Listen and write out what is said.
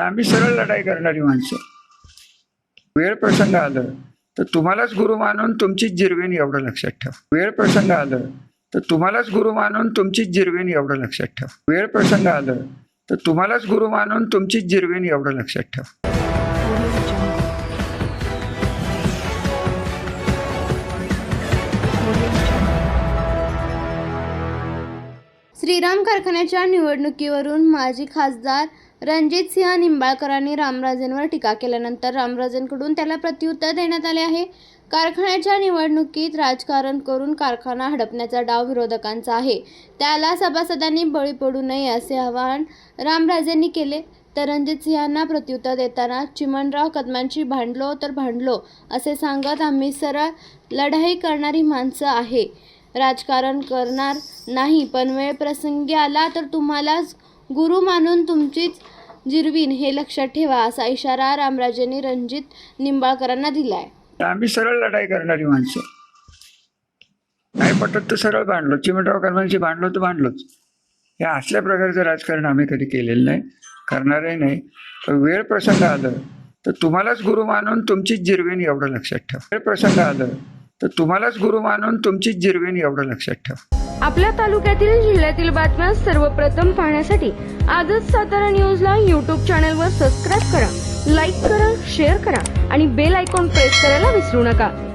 आम्ही सरळ लढाई करणारी माणसं. वेळ प्रसंग आलं तर तुम्हालाच गुरु मानून तुमचीच जिरवेन एवढं लक्षात ठेव. वेळ प्रसंग आलं तर तुम्हालाच गुरु मानून तुमचीच जिरवेन एवढं लक्षात ठेव. वेळ प्रसंग आलं तर तुम्हालाच गुरु मानून तुमचीच जिरवेन एवढं लक्षात ठेव. श्रीराम कारखान्याच्या निवडणुकीवरून माजी खासदार रणजित सिंह निंबाळकरांनी रामराजेंवर टीका केल्यानंतर रामराजेंकडून त्याला प्रत्युत्तर देण्यात आले आहे. कारखान्याच्या निवडणुकीत राजकारण करून कारखाना हडपण्याचा डाव विरोधकांचा आहे. त्याला सभासदांनी बळी पडू नये असे आवाहन रामराजेंनी केले. तर रणजित सिंहांना प्रत्युत्तर देताना चिमणराव कदमांची भांडलो तर भांडलो असे सांगत आम्ही सरळ लढाई करणारी माणसं आहे. राजकारण करणार नाही. पण वेळ प्रसंगी आला तर तुम्हालाच गुरु मानून तुमचीच जिरवीन हे लक्षात ठेवा असा इशारा रामराजेंनी रणजित निंबाळकरांना दिलाय. आम्ही सरळ लढाई करणारी माणसं. नाही पटत तर सरळ भांडलो. चिमटराव कर्मांशी भांडलो तर भांडलोच. या असल्या प्रकारचं राजकारण आम्ही कधी केलेलं नाही करणारही नाही. वेळ प्रसंग आलं तर तुम्हालाच गुरु मानून तुमचीच जिरवेन एवढं लक्षात ठेवा. वेळ प्रसंग आलं तर तुम्हालाच गुरु मानून तुमचीच जिरवेन एवढं लक्षात ठेव. आपल्या तालुक्यातील जिल्ह्यातील बातम्या सर्वप्रथम पाहण्यासाठी आजच सातारा न्यूजला यूट्यूब चॅनलवर सबस्क्राईब करा लाईक करा शेअर करा आणि बेल आयकॉन प्रेस करायला विसरू नका.